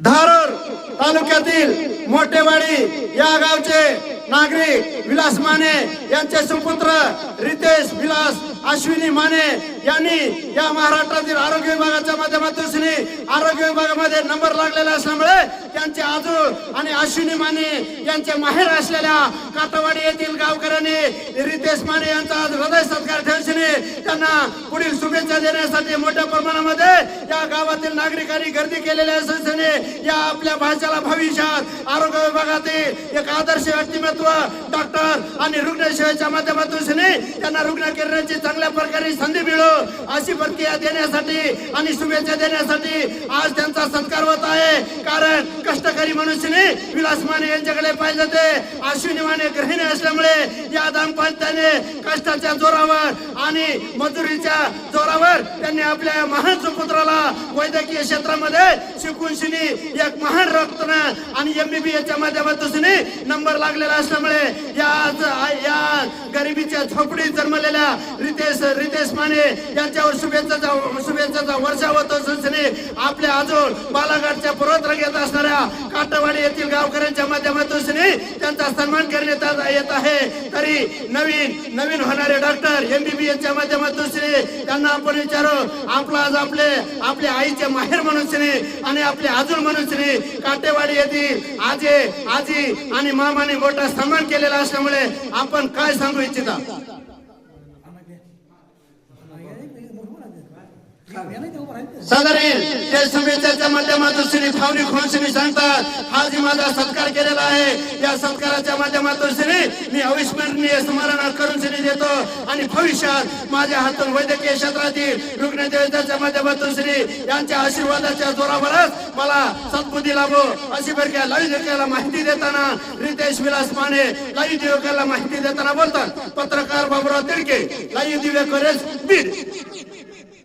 धारोर तालुक्यातील मोठेवाडी या गावचे नागरिक विलास माने यांचे सुपुत्र रितेश विलास अश्विनी माने यांनी या महाराष्ट्रातील आरोग्य विभागाच्या माध्यमातून आरोग्य विभागामध्ये नंबर लागलेला असल्यामुळे त्यांचे आजू आणि अश्विनी माने यांचे माहेर असलेल्या काटवाडी येथील गावकऱ्यांनी रितेश माने यांचा आज हृदय सत्कार ठेवशीने त्यांना पुढील शुभेच्छा देण्यासाठी मोठ्या प्रमाणामध्ये या गावातील नागरिकांनी गर्दी केलेल्या संस्थेने या आपल्या भाषेला भविष्यात आरोग्य विभागातील एक आदर्श व्यक्तिमत्व डॉक्टर आणि रुग्णसेवेच्या माध्यमातून त्यांना रुग्ण करण्याची चांगल्या प्रकारे संधी मिळो अशी प्रतिक्रिया देण्यासाठी आणि शुभेच्छा देण्यासाठी आज त्यांचा सत्कार होत आहे. कारण कष्टकरी मनुष्यने विलास माने यांच्याकडे पाहिजे ते अश्विनी माने ग्रहिणी या दाम्पत्याने कष्टाच्या जोरावर आणि मजुरीच्या जोरावर त्यांनी आपल्या महान सुपुत्राला वैद्यकीय क्षेत्रामध्ये शिकून शिनी एक महान रक्तन आणि एमबीबीएस च्या माध्यमातून नंबर लागलेला असल्यामुळे या या गरिबीच्या झोपडीत जन्मलेल्या रितेश रितेश माने यांच्यावर शुभेच्छाचा शुभेच्छाचा वर्षा होतो संस्थेने आपल्या अजून बालाघाटच्या पूर्वत्र घेत असणाऱ्या काटवाडी येथील गावकऱ्यांच्या माध्यमातून श्री त्यांचा सन्मान करण्यात येत आहे. तरी नवीन नवीन होणारे डॉक्टर एमबीबीएस च्या माध्यमातून श्री त्यांना आपण विचारू. आपला आज आपले आपल्या आईचे माहेर म्हणून श्री आणि आपले अजून म्हणून श्री काटेवाडी येथील आजे आजी आणि मामाने मोठा सन्मान केलेला असल्यामुळे आपण काय सांगू इच्छिता? सदरील ते शुभेच्छाच्या माध्यमातून श्री फावरी खोनसिनी सांगतात हा जी माझा सत्कार केलेला आहे. या सत्काराच्या माध्यमातून श्री मी अविस्मरणीय स्मरण करून श्री देतो. आणि भविष्यात माझ्या हातून वैद्यकीय क्षेत्रातील रुग्णदेवताच्या माध्यमातून श्री यांच्या आशीर्वादाच्या जोरावरच मला सद्बुद्धी लाभो. अशी बरक्या लाईव्ह देवकाला माहिती देताना रितेश विलास माने लाईव्ह देवकाला माहिती देताना बोलतात पत्रकार बाबुराव तिडके लाईव्ह दिवेकरेस बीड.